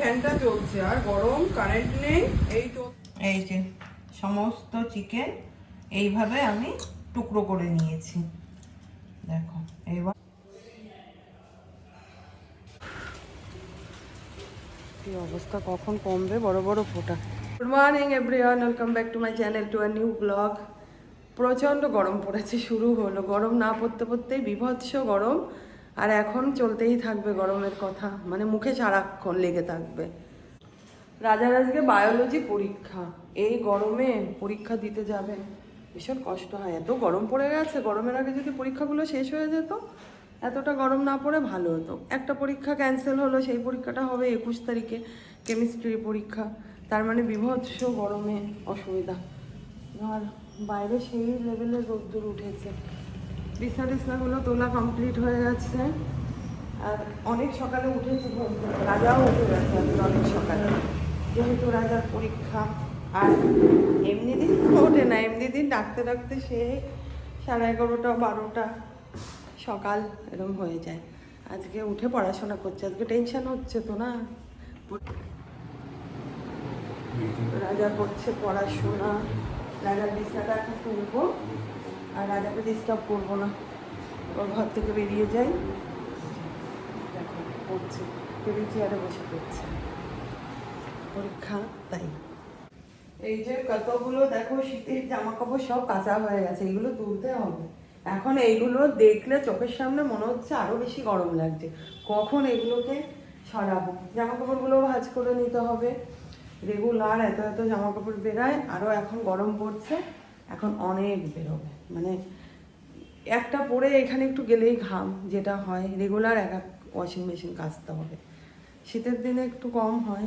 ফ্যানটা চলছে আর গরম কারেন্ট নেই এই তো। এই যে সমস্ত চিকেন এইভাবে আমি টুকরো করে নিয়েছি। দেখো এবার কি অবস্থা কখন কমবে? বড় বড় ফোটা। Good morning everyone welcome back to my channel to a new blog প্রচণ্ড গরম পড়েছে শুরু হলো। গরম না পড়তে পড়তেই বিভৎস গরম। আর এখন চলতেই থাকবে গরমের কথা। মানে মুখে সারাক্ষণ লেগে থাকবে। রাজার আজকে বায়োলজি পরীক্ষা। এই গরমে পরীক্ষা দিতে যাবে। ভীষণ কষ্ট হয়। এত গরম পড়ে গেছে। গরমের আগে যদি পরীক্ষাগুলো শেষ হয়ে যেত, এতটা গরম না পড়ে ভালো হতো। একটা পরীক্ষা ক্যান্সেল হলো, সেই পরীক্ষাটা হবে একুশ তারিখে কেমিস্ট্রি পরীক্ষা। তার মানে বিভৎস গরমে অসুবিধা। আর বাইরে সেই লেভেলের রোদ্দুর উঠেছে। বিছনা টিছনাগুলো তোলা কমপ্লিট হয়ে গেছে। আর অনেক সকালে উঠেছে রাজাও উঠে গেছে অনেক সকালে। যেহেতু রাজার পরীক্ষা, আর এমনি দিন ওঠে না এমনি দিন ডাকতে ডাকতে সে সাড়ে এগারোটা, বারোটা সকাল এরকম হয়ে যায়। আজকে উঠে পড়াশোনা করছে। আজকে টেনশন হচ্ছে তো না? রাজা করছে পড়াশোনা। রাজার বিছনাটা এখন তুলবো আর রাজাকে ডিস্টার্ব করব না। ওর ঘর থেকে বেরিয়ে যাই। দেখো, পড়ছে। টেবিল চেয়ারে বসে পড়ছে। পরীক্ষা, তাই। এই যে কতগুলো দেখো, শীতের জামা কাপড় সব কাঁচা হয়ে গেছে। এগুলো তুলতে হবে। এখন এইগুলো দেখলে চোখের সামনে মনে হচ্ছে আরও বেশি গরম লাগছে। কখন এগুলোকে সরাবো? জামা কাপড়গুলো ভাঁজ করে নিতে হবে। রেগুলার এত এত জামা কাপড় বেরায়। আরও এখন গরম পড়ছে। এখন অনেক বেরোবে। মানে একটা পরে এখানে একটু গেলেই ঘাম, যেটা হয় রেগুলার এক এক ওয়াশিং মেশিন কাচতে হবে। শীতের দিনে একটু কম হয়।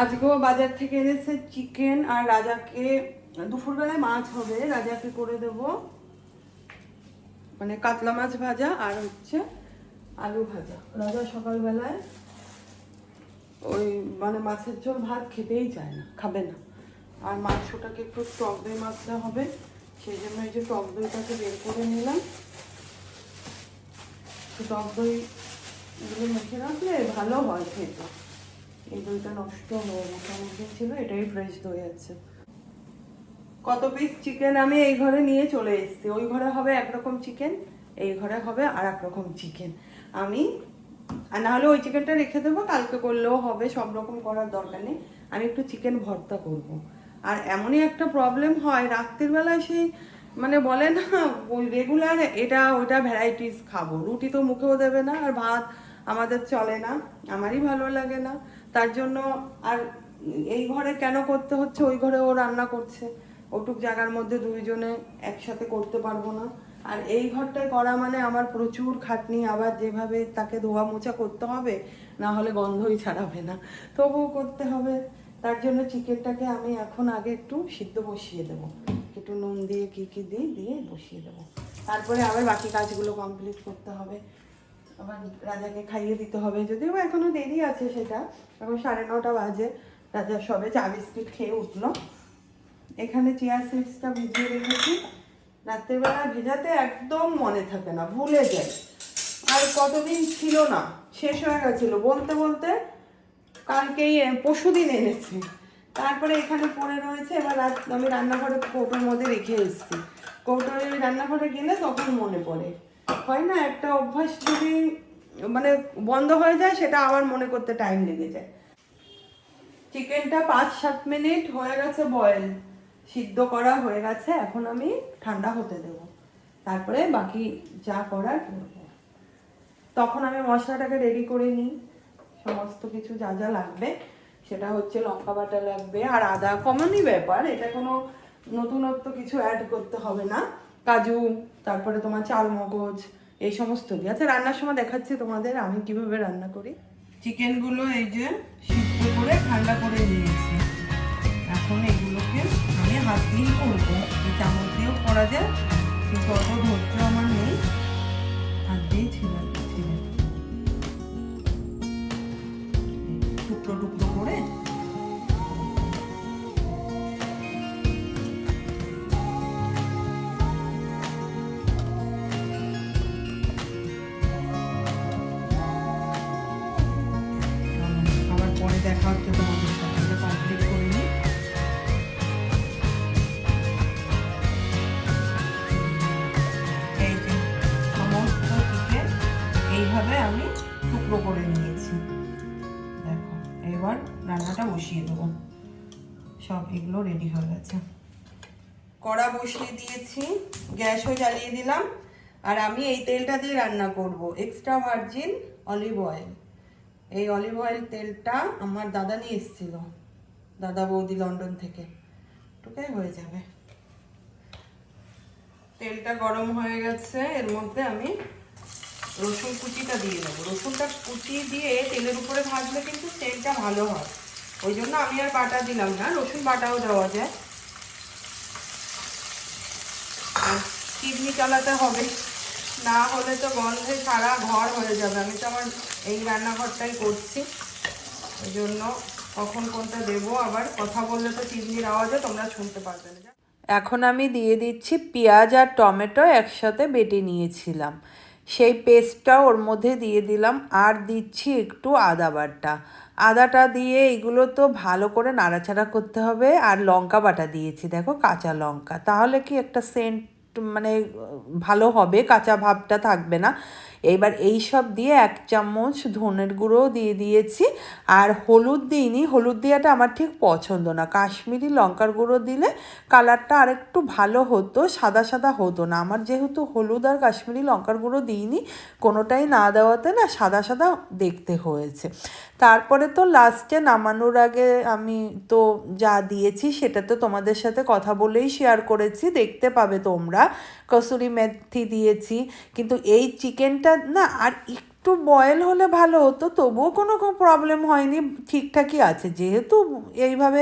আজকেও বাজার থেকে এনেছে চিকেন আর রাজাকে, দুপুরবেলায় মাছ হবে, রাজাকে করে দেব। মানে কাতলা মাছ ভাজা আর হচ্ছে আলু ভাজা। রাজা সকালবেলায় ওই মানে মাছের ঝোল ভাত খেতেই চায় না খাবে না। আর মাংসটাকে একটু টক দই মাখতে হবে সেই জন্য এই যে টক দইটাকে বের করে নিলাম। টক দই এগুলো মেখে রাখলে ভালো হয় খেতে। এই দইটা নষ্ট হয়ে অনেকদিন ছিল এটাই ফ্রেশ দই আছে। কত পিস চিকেন আমি এই ঘরে নিয়ে চলে এসেছি। ওই ঘরে হবে একরকম চিকেন এই ঘরে হবে আর এক রকম চিকেন আমি, আর না হলে ওই চিকেনটা রেখে দেবো, কালকে করলেও হবে, সব রকম করার দরকার নেই। আমি একটু চিকেন ভর্তা করব। আর এমনই একটা প্রবলেম হয়, রাত্রির বেলায় সেই মানে বলে না, ওই রেগুলার এটা ওটা ভ্যারাইটিস খাব। রুটি তো মুখেও দেবে না, আর ভাত আমাদের চলে না, আমারই ভালো লাগে না। তার জন্য, আর এই ঘরে কেন করতে হচ্ছে, ওই ঘরে ও রান্না করছে। ওটুক জায়গার মধ্যে দুইজনে একসাথে করতে পারব না। আর এই ঘরটায় করা মানে আমার প্রচুর খাটনি, আবার যেভাবে তাকে ধোয়া মোছা করতে হবে, না হলে গন্ধই ছাড়াবে না। তবুও করতে হবে। তার জন্য চিকেনটাকে আমি এখন আগে একটু সিদ্ধ বসিয়ে দেবো। একটু নুন দিয়ে কি কি দিই দিয়ে বসিয়ে দেবো। তারপরে আবার বাকি কাজগুলো কমপ্লিট করতে হবে। আবার রাজাকে খাইয়ে দিতে হবে। যদিও এখনও দেরি আছে সেটা। এখন সাড়ে নটা বাজে। রাজা সবে চা বিস্কিট খেয়ে উঠল। এখানে চিয়ার সিডসটা ভিজিয়ে রেখেছি। রাত্রেবেলা ভেজাতে একদম মনে থাকে না, ভুলে যাই আর কতদিন ছিল না, শেষ হয়ে গেছিল। বলতে বলতে কালকেই পরশু দিন এনেছি। তারপরে এখানে পড়ে রয়েছে, এবার রাত, আমি রান্নাঘরে কৌটোর মধ্যে রেখে এসেছি। কৌটোর রান্নাঘরে গেলে তখন মনে পড়ে। হয় না, একটা অভ্যাস যদি মানে বন্ধ হয়ে যায়, সেটা আবার মনে করতে টাইম লেগে যায়। চিকেনটা পাঁচ সাত মিনিট হয়ে গেছে বয়েল সিদ্ধ করা হয়ে গেছে, এখন আমি ঠান্ডা হতে দেব। তারপরে বাকি যা করার করব তখন আমি মশলাটাকে রেডি করে নিই। সমস্ত কিছু যা যা লাগবে, সেটা হচ্ছে লঙ্কা বাটা লাগবে আর আদা। কমনই ব্যাপার, এটা কোনো নতুনত্ব কিছু অ্যাড করতে হবে না। কাজু, তারপরে তোমার চাল মগজ এই সমস্ত আচ্ছা রান্নার সময় দেখাচ্ছি তোমাদের, আমি কীভাবে রান্না করি। চিকেনগুলো এই যে সিদ্ধ করে, ঠান্ডা করে নিয়েছি। এখন এগুলোকে হাত দিয়েই করব। চামচ দিয়েও করা যায়, কিন্তু অত ধৈর্য আমার নেই। হাত দিয়ে ছিল টুকরো টুকরো করে। দেখা হচ্ছে তোমার এগুলো রেডি হয়ে গেছে। কড়া বসিয়ে দিয়েছি গ্যাসও জ্বালিয়ে দিলাম, আর আমি এই তেলটা দিয়ে রান্না করব। এক্সট্রা ভার্জিন অলিভ অয়েল এই অলিভ অয়েল তেলটা আমার দাদা নিয়ে এসেছিল, দাদা বৌদি লন্ডন থেকে। টুকাই হয়ে যাবে। তেলটা গরম হয়ে গেছে, এর মধ্যে আমি রসুন কুচিটা দিয়ে দেবো। রসুনটা কুচি দিয়ে তেলের উপরে ভাজলে কিন্তু তেলটা ভালো হয়। ওই জন্য আমি আর বাটা দিলাম না, রসুন বাটাও দেওয়া যায়। আর চিমনি চালাতে হবে, না হলে তো গন্ধে সারা ঘর হয়ে যাবে। আমি তো আমার এই রান্নাঘরটাই করছি। ওই জন্য কখন কোনটা দেবো, আবার কথা বললে তো চিমনির আওয়াজে তোমরা শুনতে পারবে না। এখন আমি দিয়ে দিচ্ছি পেঁয়াজ আর টমেটো একসাথে বেটে নিয়েছিলাম। সেই পেস্টটা ওর মধ্যে দিয়ে দিলাম, আর দিচ্ছি একটু আদা বাটা। আদাটা দিয়ে এগুলো তো ভালো করে নাড়াচাড়া করতে হবে আর লঙ্কা বাটা দিয়েছি, দেখো কাঁচা লঙ্কা। তাহলে কি একটা সেন্ট মানে ভালো হবে, কাঁচা ভাবটা থাকবে না। এবার এই সব দিয়ে এক চামচ ধনের গুঁড়োও দিয়ে দিয়েছি। আর হলুদ দিইনি, হলুদ দেওয়াটা আমার ঠিক পছন্দ না। কাশ্মীরি লঙ্কার গুঁড়ো দিলে কালারটা আরেকটু ভালো হতো, সাদা সাদা হতো না। আমার যেহেতু হলুদ আর কাশ্মীরি লঙ্কার গুঁড়ো দিইনি, কোনোটাই না দেওয়াতে না সাদা সাদা দেখতে হয়েছে। তারপরে তো লাস্টে নামানোর আগে আমি তো যা দিয়েছি সেটা তো তোমাদের সাথে কথা বলেই শেয়ার করেছি। দেখতে পাবে তোমরা। কসুরি মেথি দিয়েছি। কিন্তু এই চিকেনটা না, আর একটু বয়েল হলে ভালো হতো, তবুও কোনো প্রবলেম হয়নি, ঠিকঠাকই আছে। যেহেতু এইভাবে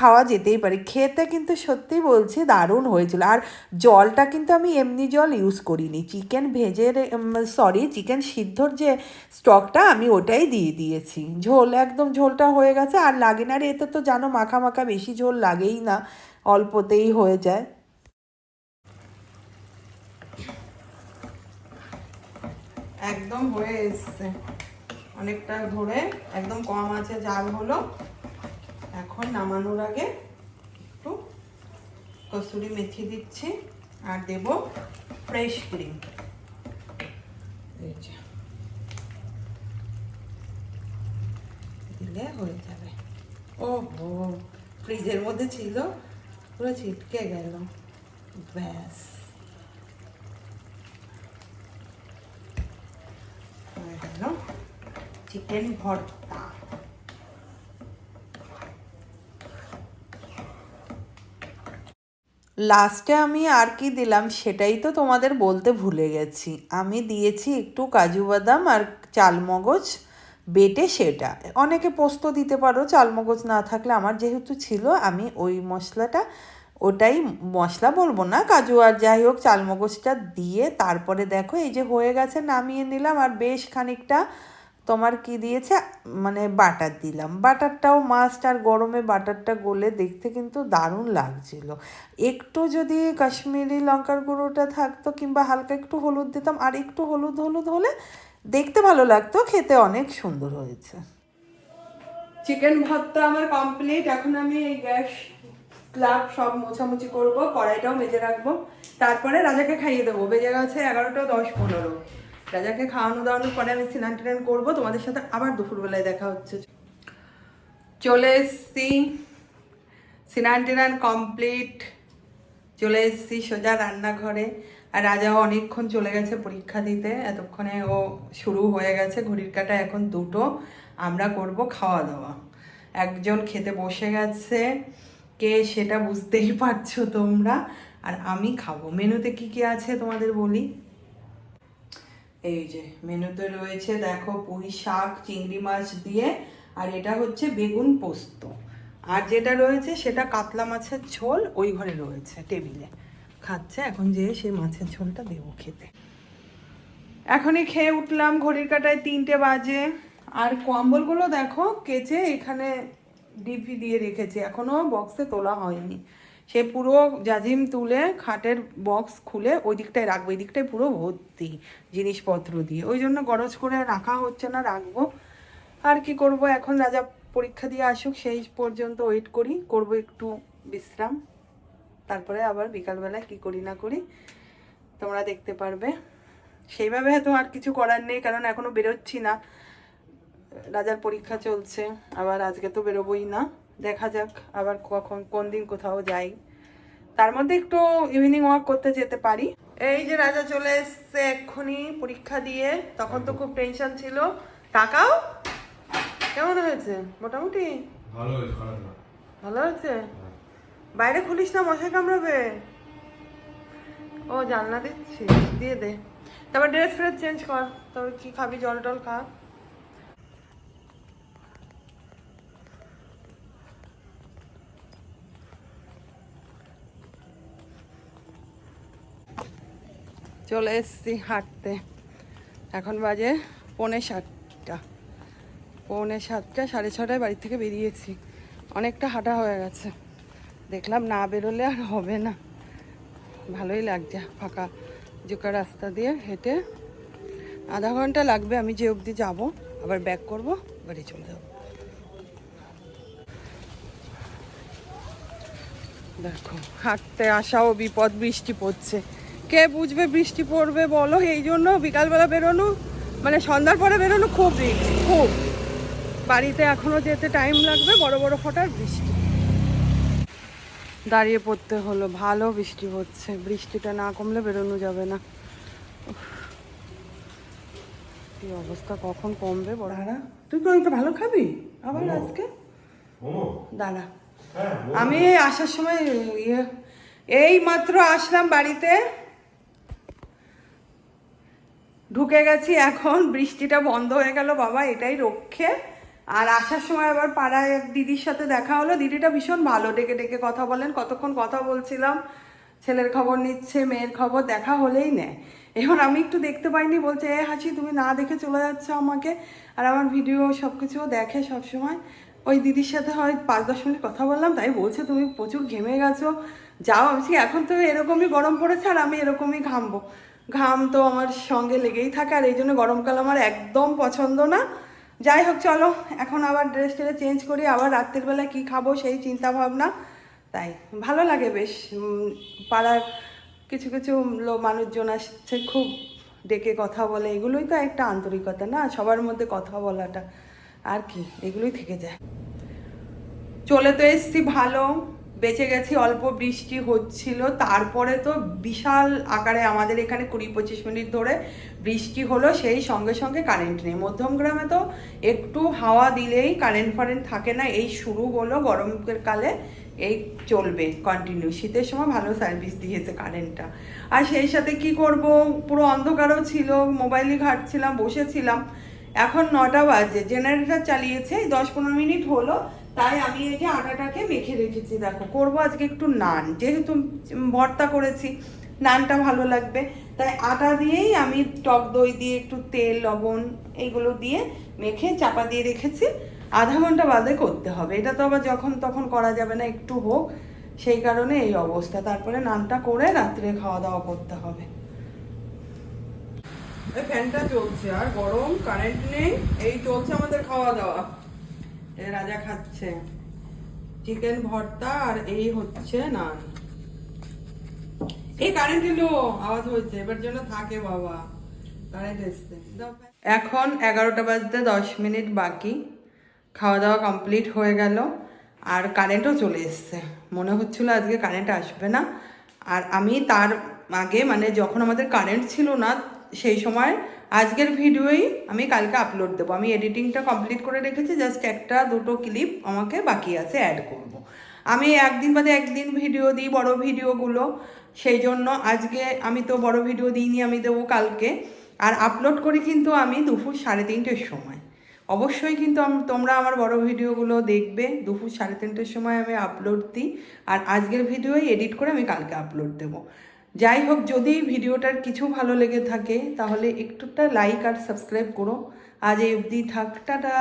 খাওয়া যেতেই পারে, খেতে কিন্তু সত্যি বলছি দারুণ হয়েছিল। আর জলটা কিন্তু আমি এমনি জল ইউজ করিনি। চিকেন ভেজে সরি চিকেন সিদ্ধর যে স্টকটা আমি ওটাই দিয়ে দিয়েছি। ঝোল, একদম ঝোলটা হয়ে গেছে, আর লাগে না আর এতে তো জানো, মাখা মাখা বেশি ঝোল লাগেই না, অল্পতেই হয়ে যায়। একদম হয়ে এসছে। অনেকটা ধরে একদম কম আছে জাল হলো এখন নামানোর আগে একটু কসুরি মেথি দিচ্ছি আর দেব ফ্রেশ ক্রিম দিলে হয়ে যাবে। ও হো ফ্রিজের মধ্যে ছিল, পুরো ছিটকে গেল। ব্যাস হয়ে গেল চিকেন ভর্তা। লাস্টে আমি আর কি দিলাম সেটাই তো তোমাদের বলতে ভুলে গেছি। আমি দিয়েছি একটু কাজু বাদাম আর চালমগজ, বেটে সেটা। অনেকে পোস্ত দিতে পারো, চালমগজ না থাকলে আমার যেহেতু ছিল, আমি ওই মশলাটা, ওটাই মশলা বলব না, কাজু আর যাই হোক চালমগজটা দিয়ে তারপরে দেখো এই যে হয়ে গেছে, নামিয়ে নিলাম আর বেশ খানিকটা তোমার কি দিয়েছে? মানে বাটার দিলাম। বাটারটাও মাস্ট আর গরমে বাটারটা গলে দেখতে কিন্তু দারুণ লাগছিল। একটু যদি কাশ্মীরি লঙ্কার গুঁড়োটা থাকতো কিংবা হালকা একটু হলুদ দিতাম, আর একটু হলুদ হলুদ হলে দেখতে ভালো লাগতো, খেতে অনেক সুন্দর হয়েছে। চিকেন ভর্তা আমার কমপ্লিট এখন আমি এই গ্যাস, স্ল্যাব সব মোছামুছি করব, কড়াইটাও মেজে রাখব। তারপরে রাজাকে খাইয়ে দেবো। বেজে গেছে এগারোটা দশ পনেরো। রাজাকে খাওয়ানো দাওয়ানোর পরে আমি স্নান টান করব, তোমাদের সাথে আবার দুপুরবেলায় দেখা হচ্ছে। চলে এসছি। স্নান টান কমপ্লিট। চলে এসেছি সোজা রান্নাঘরে। আর রাজাও অনেকক্ষণ চলে গেছে পরীক্ষা দিতে। এতক্ষণে ও শুরু হয়ে গেছে ঘড়ির কাটা এখন দুটো। আমরা করব খাওয়া দাওয়া। একজন খেতে বসে গেছে। কে সেটা বুঝতেই পারছ তোমরা? আর আমি খাব। মেনুতে কি কি আছে তোমাদের বলি? এই যে, মেনুতে রয়েছে দেখো পুঁই শাক, চিংড়ি মাছ দিয়ে, আর এটা হচ্ছে বেগুন পোস্ত। আর যেটা রয়েছে সেটা কাতলা মাছের ঝোল, ওই ঘরে রয়েছে টেবিলে। খাচ্ছে, এখন যেয়ে সেই মাছের ঝোলটা দেবো খেতে। এখনই খেয়ে উঠলাম, ঘড়ির কাটায় তিনটে বাজে। আর কম্বলগুলো দেখো কেচে এখানে ডিপি দিয়ে রেখেছি, এখনও বক্সে তোলা হয়নি। সে পুরো জাজিম তুলে খাটের বক্স খুলে ওই দিকটায় রাখব এই দিকটায় পুরো ভর্তি জিনিসপত্র দিয়ে। ওই জন্য গরজ করে রাখা হচ্ছে না, রাখব। আর কি করব? এখন রাজা পরীক্ষা দিয়ে আসুক, সেই পর্যন্ত ওয়েট করি। করব একটু বিশ্রাম। তারপরে আবার বিকালবেলায় কি করি না করি, তোমরা দেখতে পারবে। সেইভাবে হয়তো আর কিছু করার নেই, কারণ এখনও বেরোচ্ছি না। রাজার পরীক্ষা চলছে, আবার আজকে তো বেরোবোই না। দেখা যাক আবার কখন কোন দিন কোথাও যাই। তার মধ্যে একটু ইভিনিং ওয়াক করতে যেতে পারি। এই যে রাজা চলে এসছে এক্ষুনি পরীক্ষা দিয়ে তখন তো খুব টেনশন ছিল। টাকাও? কেমন হয়েছে? মোটামুটি? ভালো হয়েছে ভালো হয়েছে? বাইরে খুলিস না মশাই কামড়াবে। ও জানলা দিচ্ছি দিয়ে দে। তারপর ড্রেস ফ্রেস চেঞ্জ কর। তবে কি খাবি? জল টল খা। চলে এসছি হাঁটতে। এখন বাজে পৌনে সাতটা। পৌনে সাতটা, সাড়ে ছটায় বাড়ি থেকে বেরিয়েছি। অনেকটা হাঁটা হয়ে গেছে। দেখলাম না বেরোলে আর হবে না। ভালোই লাগছে, ফাঁকা জোকা রাস্তা দিয়ে হেঁটে। আধা ঘণ্টা লাগবে, আমি যে অবধি যাব, আবার ব্যাক করব, বাড়ি চলে যাব। দেখো, হাঁটতে আসাও বিপদ, বৃষ্টি পড়ছে। কে বুঝবে বৃষ্টি পড়বে বলো এই জন্য বিকালবেলা বেরোনো মানে সন্ধ্যার পরে বেরোনো খুব রিস্ক খুব। বাড়িতে এখনও যেতে টাইম লাগবে বড় বড় ফোটার বৃষ্টি। দাঁড়িয়ে পড়তে হলো ভালো বৃষ্টি হচ্ছে বৃষ্টিটা না কমলে বেরোনো যাবে না। কি অবস্থা কখন কমবে বড় হারা তুই কি ওইটা ভালো খাবি? আবার আজকে? দাঁড়া। হ্যাঁ আমি আসার সময় ইয়ে এই মাত্র আসলাম বাড়িতে। ঢুকে গেছি এখন, বৃষ্টিটা বন্ধ হয়ে গেল, বাবা, এটাই রক্ষে। আর আসার সময় আবার পাড়ায় এক দিদির সাথে দেখা হলো, দিদিটা ভীষণ ভালো, ডেকে ডেকে কথা বলেন, কতক্ষণ কথা বলছিলাম, ছেলের খবর নিচ্ছে, মেয়ের খবর, দেখা হলেই নেয় এখন আমি একটু দেখতে পাইনি, বলছে, এ হাসি, তুমি না দেখে চলে যাচ্ছ আমাকে। আর আমার ভিডিও সব কিছুও দেখে সবসময়। ওই দিদির সাথে হয় পাঁচ দশ মিনিট কথা বললাম, তাই বলছে, তুমি প্রচুর ঘেমে গেছো, যাও। আমি এখন তো এরকমই গরম পড়েছে, আর আমি এরকমই ঘামবো। ঘাম তো আমার সঙ্গে লেগেই থাকে, আর এই জন্য গরমকাল আমার একদম পছন্দ না। যাই হোক, চলো, এখন আবার ড্রেস টেরে চেঞ্জ করি, আবার রাত্রির বেলা কি খাব সেই চিন্তা ভাবনা। তাই, ভালো লাগে বেশ পাড়ার কিছু কিছু লোক মানুষজন আসছে খুব, ডেকে কথা বলে, এগুলোই তো একটা আন্তরিকতা না, সবার মধ্যে কথা বলাটা। আর কি, এগুলোই থেকে যায়। চলে তো এসছি ভালো। বেঁচে গেছি, অল্প বৃষ্টি হচ্ছিল। তারপরে তো বিশাল আকারে আমাদের এখানে কুড়ি পঁচিশ মিনিট ধরে বৃষ্টি হলো, সেই সঙ্গে সঙ্গে কারেন্ট নেই। মধ্যম গ্রামে তো একটু হাওয়া দিলেই কারেন্ট ফারেন্ট থাকে না, এই শুরু হলো গরমের কালে, এই চলবে কন্টিনিউ শীতের সময় ভালো সার্ভিস দিয়েছে কারেন্টটা আর সেই সাথে কি করব? পুরো অন্ধকারও ছিল মোবাইলে ঘাটছিলাম, বসেছিলাম। এখন নটা বাজে জেনারেটর চালিয়েছে দশ পনেরো মিনিট হলো তাই আমি এই যে আটাটাকে মেখে রেখেছি, দেখো, করব আজকে একটু নান। যেহেতু ভর্তা করেছি, নানটা ভালো লাগবে। তাই আটা দিয়েই আমি টক দই দিয়ে একটু তেল, লবণ এইগুলো দিয়ে মেখে চাপা দিয়ে রেখেছি। আধা ঘণ্টা বাদে করতে হবে। এটা তো আবার যখন তখন করা যাবে না, একটু হোক। সেই কারণে এই অবস্থা। তারপরে নানটা করে রাত্রে খাওয়া দাওয়া করতে হবে। ফ্যানটা চলছে আর গরম কারেন্ট নেই। এই চলছে আমাদের খাওয়া দাওয়া। এই রাজা খাচ্ছে। চিকেন ভর্তা আর এই হচ্ছে নান। এই কারেন্ট এলো, আওয়াজ হচ্ছে এবার জন্য থাকে বাবা। কারেন্ট এসছে। এখন এগারোটা বাজতে দশ মিনিট বাকি। খাওয়া দাওয়া কমপ্লিট হয়ে গেল, আর কারেন্টও চলে এসছে। মনে হচ্ছিল আজকে কারেন্ট আসবে না। আর আমি তার আগে মানে যখন আমাদের কারেন্ট ছিল না, সেই সময় আজকের ভিডিওই আমি কালকে আপলোড দেবো। আমি এডিটিংটা কমপ্লিট করে রেখেছি জাস্ট একটা দুটো ক্লিপ আমাকে বাকি আছে অ্যাড করব। আমি একদিন বাদে একদিন ভিডিও দিই বড় ভিডিওগুলো, সেই জন্য আজকে আমি তো বড় ভিডিও দিইনি, আমি দেবো কালকে। আর আপলোড করি কিন্তু আমি দুপুর সাড়ে তিনটের সময়। অবশ্যই কিন্তু তোমরা আমার বড় ভিডিওগুলো দেখবে, দুপুর সাড়ে তিনটের সময় আমি আপলোড দিই। আর আজকের ভিডিওই এডিট করে আমি কালকে আপলোড দেবো। যাই হোক, যদি ভিডিওটার কিছু ভালো লেগে থাকে, তাহলে একটুটা লাইক আর সাবস্ক্রাইব করো। আজ এই অবধি থাক, টাটা।